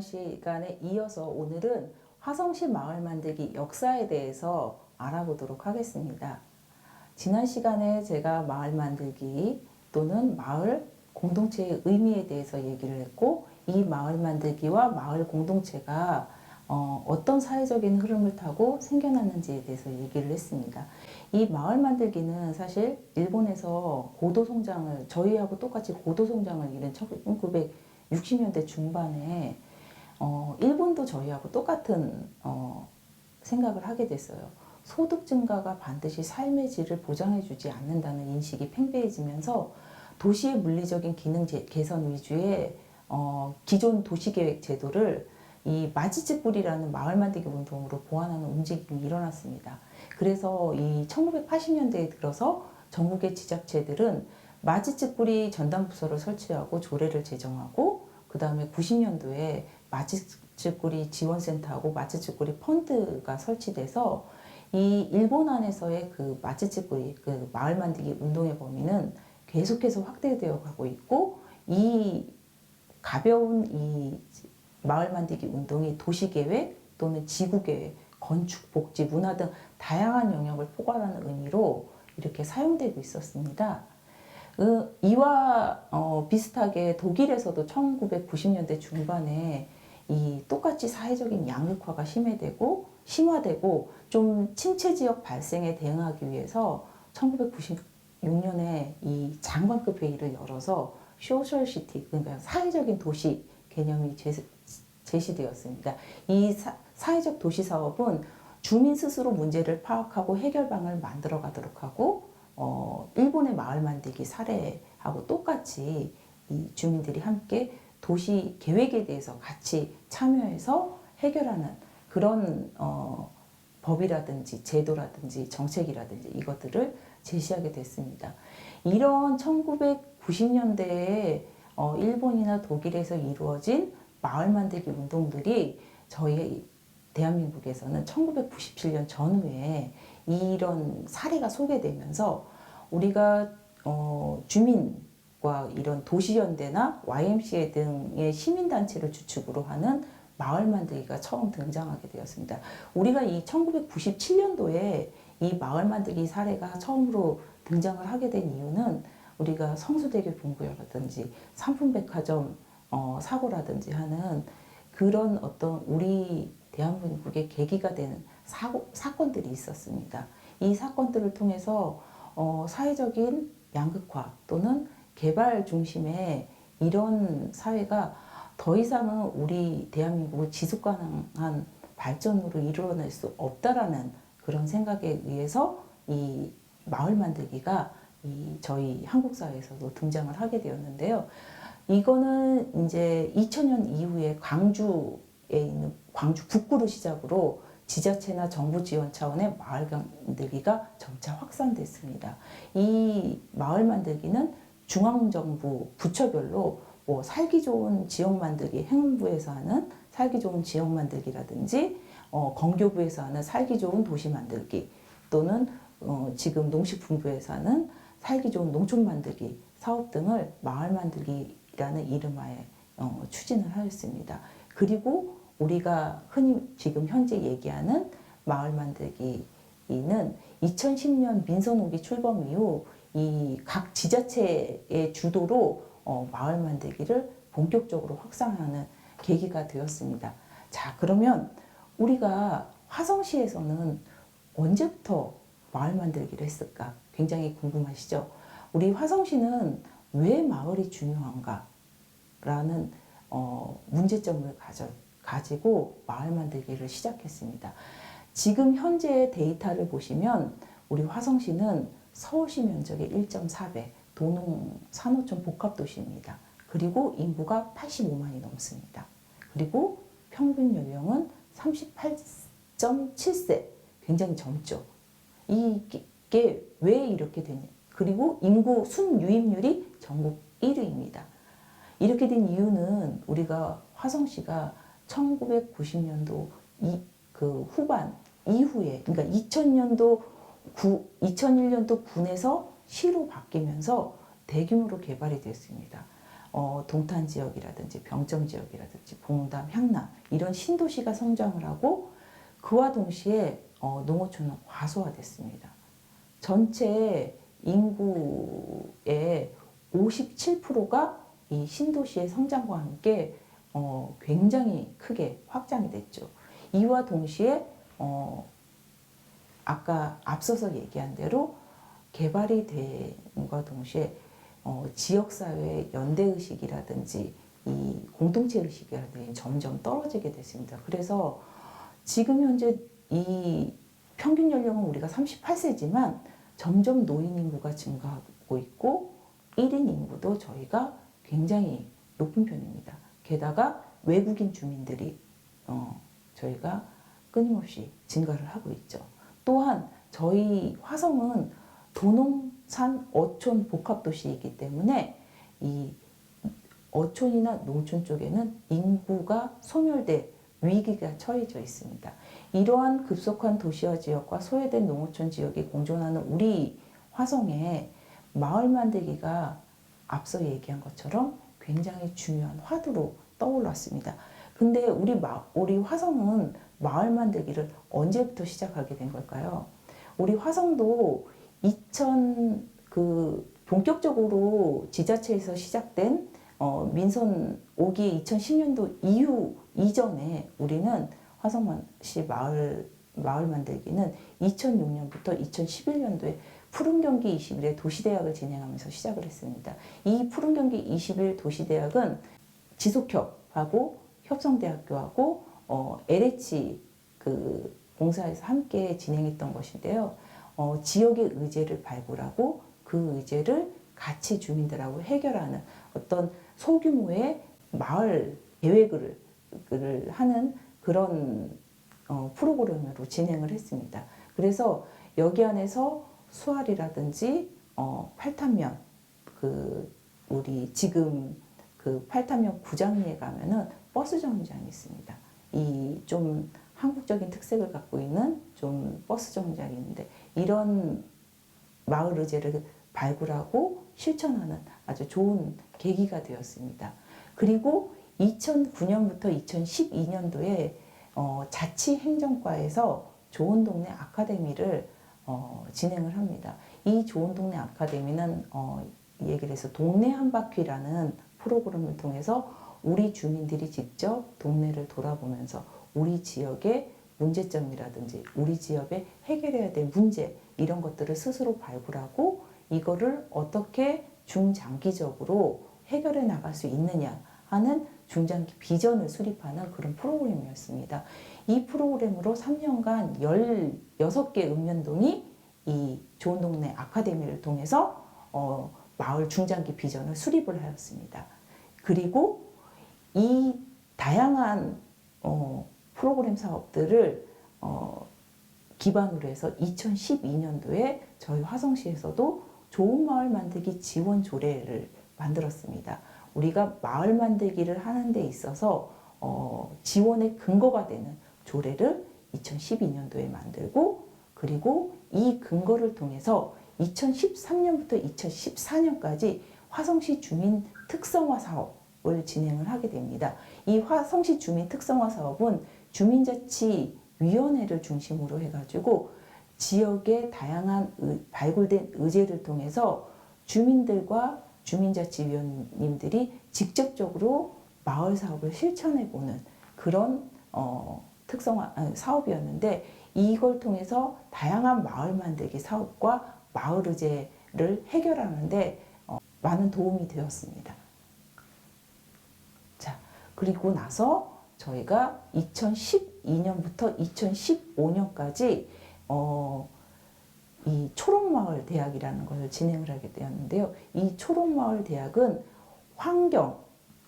지난 시간에 이어서 오늘은 화성시 마을 만들기 역사에 대해서 알아보도록 하겠습니다. 지난 시간에 제가 마을 만들기 또는 마을 공동체의 의미에 대해서 얘기를 했고 이 마을 만들기와 마을 공동체가 어, 어떤 사회적인 흐름을 타고 생겨났는지에 대해서 얘기를 했습니다. 이 마을 만들기는 사실 일본에서 고도 성장을 저희하고 똑같이 고도 성장을 이룬 1960년대 중반에 어, 일본도 저희하고 똑같은 어, 생각을 하게 됐어요. 소득 증가가 반드시 삶의 질을 보장해주지 않는다는 인식이 팽배해지면서 도시의 물리적인 기능 제- 개선 위주의 어, 기존 도시계획 제도를 이 마지츠뿌리라는 마을 만들기 운동으로 보완하는 움직임이 일어났습니다. 그래서 이 1980년대에 들어서 전국의 지자체들은 마지츠뿌리 전담 부서를 설치하고 조례를 제정하고 그 다음에 90년도에 마지츠뿌리 지원센터하고 마지츠뿌리 펀드가 설치돼서 이 일본 안에서의 그 마지츠뿌리 그 마을 만들기 운동의 범위는 계속해서 확대되어 가고 있고 이 가벼운 이 마을 만들기 운동이 도시 계획 또는 지구 계획, 건축, 복지, 문화 등 다양한 영역을 포괄하는 의미로 이렇게 사용되고 있었습니다. 그 이와 어, 비슷하게 독일에서도 1990년대 중반에 이 똑같이 사회적인 양극화가 심해되고 심화되고 좀 침체 지역 발생에 대응하기 위해서 1996년에 이 장관급 회의를 열어서 소셜시티 그러니까 사회적인 도시 개념이 제시, 제시되었습니다. 이 사, 사회적 도시 사업은 주민 스스로 문제를 파악하고 해결방을 만들어 가도록 하고 어, 일본의 마을 만들기 사례하고 똑같이 이 주민들이 함께 도시 계획에 대해서 같이 참여해서 해결하는 그런 어, 법이라든지 제도라든지 정책이라든지 이것들을 제시하게 됐습니다. 이런 1990년대에 어, 일본이나 독일에서 이루어진 마을 만들기 운동들이 저희 대한민국에서는 1997년 전후에 이런 사례가 소개되면서 우리가 어, 주민 과 이런 도시연대나 YMCA 등의 시민단체를 주축으로 하는 마을 만들기가 처음 등장하게 되었습니다. 우리가 이 1997년도에 이 마을 만들기 사례가 처음으로 등장을 하게 된 이유는 우리가 성수대교 본구역이라든지 삼풍백화점 어, 사고라든지 하는 그런 어떤 우리 대한민국의 계기가 되는 사고, 사건들이 있었습니다. 이 사건들을 통해서 어, 사회적인 양극화 또는 개발 중심의 이런 사회가 더 이상은 우리 대한민국을 지속 가능한 발전으로 이루어낼 수 없다라는 그런 생각에 의해서 이 마을 만들기가 이 저희 한국 사회에서도 등장을 하게 되었는데요. 이거는 이제 2000년 이후에 광주에 있는 광주 북구를 시작으로 지자체나 정부 지원 차원의 마을 만들기가 점차 확산됐습니다. 이 마을 만들기는 중앙정부 부처별로 뭐 살기 좋은 지역 만들기 행안부에서 하는 살기 좋은 지역 만들기라든지 어, 건교부에서 하는 살기 좋은 도시 만들기 또는 어, 지금 농식품부에서 하는 살기 좋은 농촌 만들기 사업 등을 마을 만들기라는 이름하에 어, 추진을 하였습니다. 그리고 우리가 흔히 지금 현재 얘기하는 마을 만들기는 2010년 민선호기 출범 이후 이 각 지자체의 주도로 어, 마을 만들기를 본격적으로 확산하는 계기가 되었습니다. 자, 그러면 우리가 화성시에서는 언제부터 마을 만들기를 했을까? 굉장히 궁금하시죠? 우리 화성시는 왜 마을이 중요한가? 라는 어, 문제점을 가져, 가지고 마을 만들기를 시작했습니다. 지금 현재의 데이터를 보시면 우리 화성시는 서울시 면적의 1.4배, 도농 산호촌 복합도시입니다. 그리고 인구가 85만이 넘습니다. 그리고 평균 연령은 38.7세, 굉장히 젊죠. 이게 왜 이렇게 되냐? 그리고 인구 순유입률이 전국 1위입니다. 이렇게 된 이유는 우리가 화성시가 1990년도 이, 그 후반 이후에 그러니까 2000년도 9, 2001년도 군에서 시로 바뀌면서 대규모로 개발이 됐습니다. 어, 동탄 지역이라든지 병점 지역이라든지 봉담, 향남 이런 신도시가 성장을 하고 그와 동시에 어, 농어촌은 과소화됐습니다. 전체 인구의 57%가 이 신도시의 성장과 함께 어, 굉장히 크게 확장이 됐죠. 이와 동시에 어, 아까 앞서서 얘기한 대로 개발이 된과 동시에 어, 지역사회의 연대의식이라든지 이 공동체 의식이라든지 점점 떨어지게 됐습니다. 그래서 지금 현재 이 평균 연령은 우리가 38세지만 점점 노인 인구가 증가하고 있고 1인 인구도 저희가 굉장히 높은 편입니다. 게다가 외국인 주민들이 어, 저희가 끊임없이 증가를 하고 있죠. 또한 저희 화성은 도농산 어촌 복합 도시이기 때문에 이 어촌이나 농촌 쪽에는 인구가 소멸돼 위기가 처해져 있습니다. 이러한 급속한 도시화 지역과 소외된 농어촌 지역이 공존하는 우리 화성에 마을 만들기가 앞서 얘기한 것처럼 굉장히 중요한 화두로 떠올랐습니다. 근데 우리 마, 우리 화성은 마을 만들기를 언제부터 시작하게 된 걸까요? 우리 화성도 2000그 본격적으로 지자체에서 시작된 어, 민선 5기 2010년도 이후 이전에 우리는 화성시 마을 마을 만들기는 2006년부터 2011년도에 푸른 경기 21의 도시대학을 진행하면서 시작을 했습니다. 이 푸른 경기 21 도시대학은 지속협하고 협성대학교하고 어, LH 그 공사에서 함께 진행했던 것인데요. 어, 지역의 의제를 발굴하고 그 의제를 같이 주민들하고 해결하는 어떤 소규모의 마을 계획을 을 하는 그런 어, 프로그램으로 진행을 했습니다. 그래서 여기 안에서 수알이라든지 어, 팔탄면 그 우리 지금 그 팔탄면 구장리에 가면은 버스 정류장이 있습니다. 이 좀 한국적인 특색을 갖고 있는 좀 버스 정류장이 있는데 이런 마을 의제를 발굴하고 실천하는 아주 좋은 계기가 되었습니다. 그리고 2009년부터 2012년도에 어, 자치행정과에서 좋은 동네 아카데미를 어, 진행을 합니다. 이 좋은 동네 아카데미는 어, 얘기를 해서 동네 한 바퀴라는 프로그램을 통해서 우리 주민들이 직접 동네를 돌아보면서 우리 지역의 문제점이라든지 우리 지역에 해결해야 될 문제 이런 것들을 스스로 발굴하고 이거를 어떻게 중장기적으로 해결해 나갈 수 있느냐 하는 중장기 비전을 수립하는 그런 프로그램이었습니다. 이 프로그램으로 3년간 16개 읍면동이 이 좋은 동네 아카데미를 통해서 어, 마을 중장기 비전을 수립을 하였습니다. 그리고 이 다양한 어, 프로그램 사업들을 어, 기반으로 해서 2012년도에 저희 화성시에서도 좋은 마을 만들기 지원 조례를 만들었습니다. 우리가 마을 만들기를 하는 데 있어서 어, 지원의 근거가 되는 조례를 2012년도에 만들고 그리고 이 근거를 통해서 2013년부터 2014년까지 화성시 주민 특성화 사업 을 진행을 하게 됩니다. 이 화성시 주민 특성화 사업은 주민자치위원회를 중심으로 해가지고 지역의 다양한 의, 발굴된 의제를 통해서 주민들과 주민자치위원님들이 직접적으로 마을 사업을 실천해 보는 그런 어, 특성화 아니, 사업이었는데 이걸 통해서 다양한 마을 만들기 사업과 마을 의제를 해결하는데 어, 많은 도움이 되었습니다. 자 그리고 나서 저희가 2012년부터 2015년까지 어, 이 초록마을 대학이라는 것을 진행을 하게 되었는데요. 이 초록마을 대학은 환경,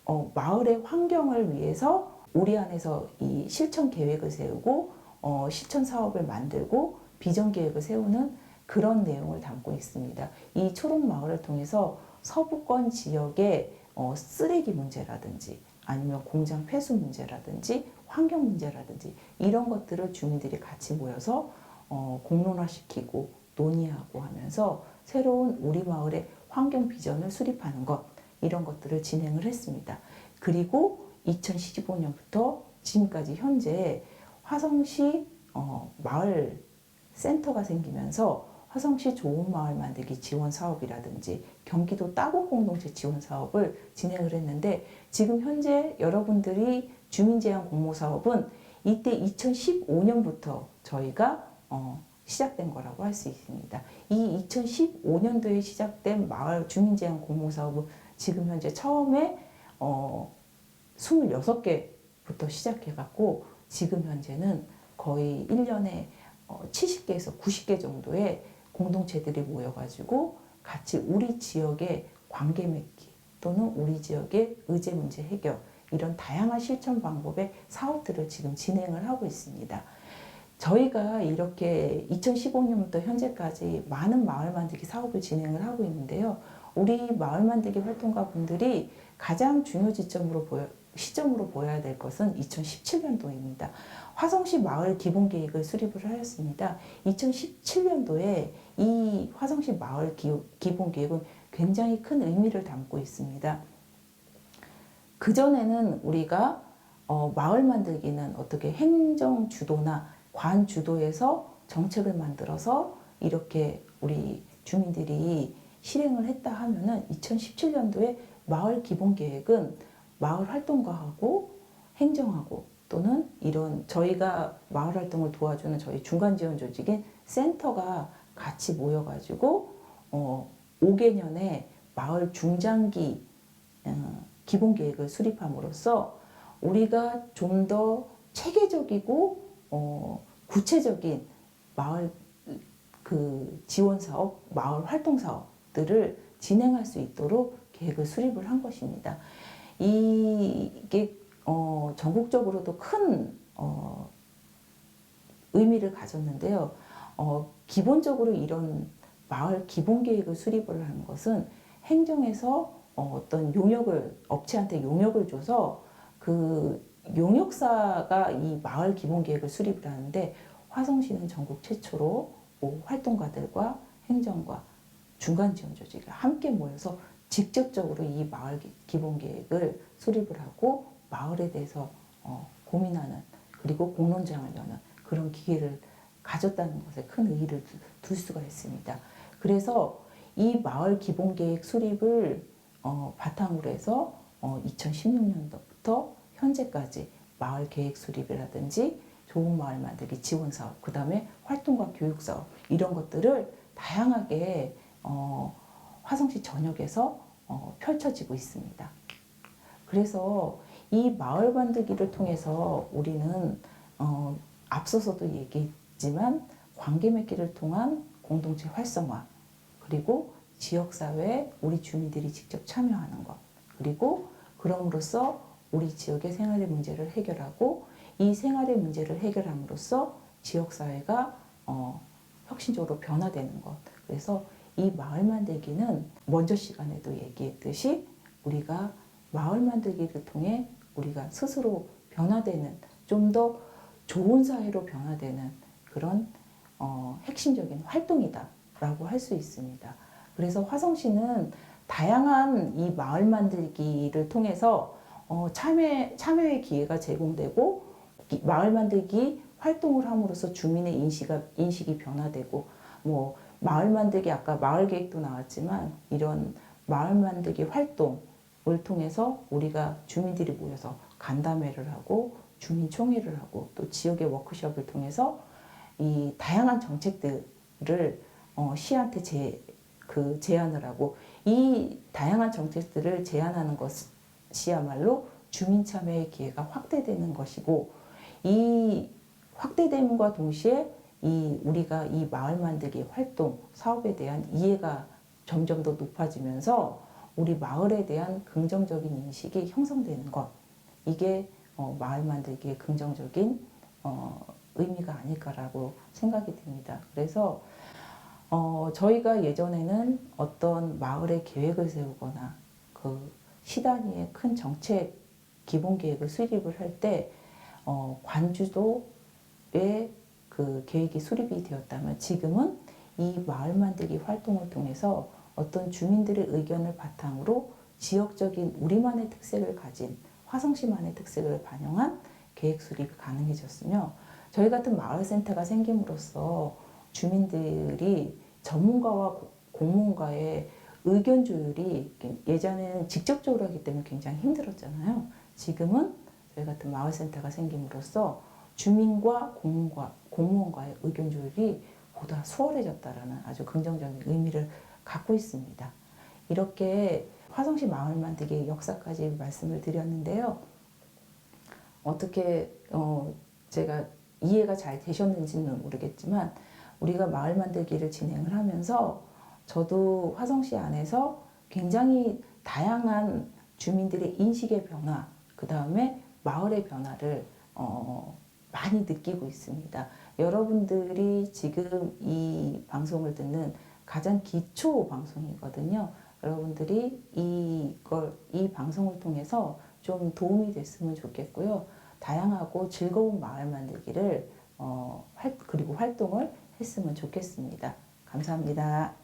어, 마을의 환경을 위해서 우리 안에서 이 실천 계획을 세우고 어, 실천 사업을 만들고 비전 계획을 세우는 그런 내용을 담고 있습니다. 이 초록마을을 통해서 서부권 지역의 어, 쓰레기 문제라든지 아니면 공장 폐수 문제라든지 환경 문제라든지 이런 것들을 주민들이 같이 모여서 어, 공론화시키고 논의하고 하면서 새로운 우리 마을의 환경 비전을 수립하는 것 이런 것들을 진행을 했습니다. 그리고 2015년부터 지금까지 현재 화성시 어, 마을 센터가 생기면서 화성시 좋은 마을 만들기 지원 사업이라든지 경기도 따곡 공동체 지원 사업을 진행을 했는데 지금 현재 여러분들이 주민 제한 공모 사업은 이때 2015년부터 저희가 어, 시작된 거라고 할 수 있습니다. 이 2015년도에 시작된 마을 주민 제한 공모 사업은 지금 현재 처음에 어, 26개부터 시작해갖고 지금 현재는 거의 1년에 어, 70개에서 90개 정도의 공동체들이 모여가지고 같이 우리 지역의 관계 맺기 또는 우리 지역의 의제 문제 해결 이런 다양한 실천 방법의 사업들을 지금 진행을 하고 있습니다. 저희가 이렇게 2015년부터 현재까지 많은 마을 만들기 사업을 진행을 하고 있는데요. 우리 마을 만들기 활동가 분들이 가장 중요 지점으로 보여, 시점으로 보여야 될 것은 2017년도입니다. 화성시 마을 기본 계획을 수립을 하였습니다. 2017년도에 이 화성시 마을 기, 기본 계획은 굉장히 큰 의미를 담고 있습니다. 그전에는 우리가 어, 마을 만들기는 어떻게 행정 주도나 관 주도에서 정책을 만들어서 이렇게 우리 주민들이 실행을 했다 하면은 2017년도에 마을 기본 계획은 마을 활동가하고 행정하고 또는 이런 저희가 마을 활동을 도와주는 저희 중간 지원 조직인 센터가 같이 모여가지고 어, 5개년의 마을 중장기 어, 기본 계획을 수립함으로써 우리가 좀 더 체계적이고 어, 구체적인 마을 그 지원 사업, 마을 활동 사업들을 진행할 수 있도록 계획을 수립을 한 것입니다. 이게 어, 전국적으로도 큰 어, 의미를 가졌는데요. 어, 기본적으로 이런 마을 기본 계획을 수립을 하는 것은 행정에서 어, 어떤 용역을 업체한테 용역을 줘서 그 용역사가 이 마을 기본 계획을 수립을 하는데 화성시는 전국 최초로 뭐 활동가들과 행정과 중간 지원 조직이 함께 모여서 직접적으로 이 마을 기- 기본 계획을 수립을 하고 마을에 대해서 어, 고민하는 그리고 공론장을 여는 그런 기회를 가졌다는 것에 큰 의의를 두- 둘 수가 있습니다. 그래서 이 마을 기본 계획 수립을 어, 바탕으로 해서 어, 2016년도부터 현재까지 마을 계획 수립이라든지 좋은 마을 만들기 지원 사업, 그 다음에 활동과 교육 사업 이런 것들을 다양하게 어, 화성시 전역에서 어, 펼쳐지고 있습니다. 그래서 이 마을 만들기를 통해서 우리는 어, 앞서서도 얘기 했지만 관계 맺기를 통한 공동체 활성화 그리고 지역사회에 우리 주민들이 직접 참여하는 것 그리고 그럼으로써 우리 지역의 생활의 문제를 해결하고 이 생활의 문제를 해결함으로써 지역사회가 어, 혁신적으로 변화되는 것. 그래서 이 마을 만들기는 먼저 시간에도 얘기했듯이 우리가 마을 만들기를 통해 우리가 스스로 변화되는 좀 더 좋은 사회로 변화되는 그런 어, 핵심적인 활동이다라고 할 수 있습니다. 그래서 화성시는 다양한 이 마을 만들기를 통해서 어, 참여 참여의 기회가 제공되고 이 마을 만들기 활동을 함으로써 주민의 인식이 인식이 변화되고 뭐 마을 만들기 아까 마을 계획도 나왔지만 이런 마을 만들기 활동을 통해서 우리가 주민들이 모여서 간담회를 하고 주민 총회를 하고 또 지역의 워크숍을 통해서 이 다양한 정책들을 어, 시한테 제, 그 제안을 하고 이 다양한 정책들을 제안하는 것이야말로 주민 참여의 기회가 확대되는 것이고 이 확대됨과 동시에 이 우리가 이 마을 만들기 활동 사업에 대한 이해가 점점 더 높아지면서 우리 마을에 대한 긍정적인 인식이 형성되는 것. 이게 어, 마을 만들기의 긍정적인 어, 의미가 아닐까라고 생각이 듭니다. 그래서 어, 저희가 예전에는 어떤 마을의 계획을 세우거나 그 시단위의 큰 정책 기본 계획을 수립을 할때 어, 관주도의 그 계획이 수립이 되었다면 지금은 이 마을 만들기 활동을 통해서 어떤 주민들의 의견을 바탕으로 지역적인 우리만의 특색을 가진 화성시만의 특색을 반영한 계획 수립이 가능해졌으며 저희 같은 마을센터가 생김으로써 주민들이 전문가와 고- 공무원과의 의견 조율이 예전에는 직접적으로 하기 때문에 굉장히 힘들었잖아요. 지금은 저희 같은 마을센터가 생김으로써 주민과 공무원과, 공무원과의 의견 조율이 보다 수월해졌다라는 아주 긍정적인 의미를 갖고 있습니다. 이렇게 화성시 마을 만들기의 역사까지 말씀을 드렸는데요. 어떻게 어, 제가 이해가 잘 되셨는지는 모르겠지만 우리가 마을 만들기를 진행을 하면서 저도 화성시 안에서 굉장히 다양한 주민들의 인식의 변화, 그 다음에 마을의 변화를 어, 많이 느끼고 있습니다. 여러분들이 지금 이 방송을 듣는 가장 기초 방송이거든요. 여러분들이 이걸 이 방송을 통해서 좀 도움이 됐으면 좋겠고요. 다양하고 즐거운 마을 만들기를 어, 활, 그리고 활동을 했으면 좋겠습니다. 감사합니다.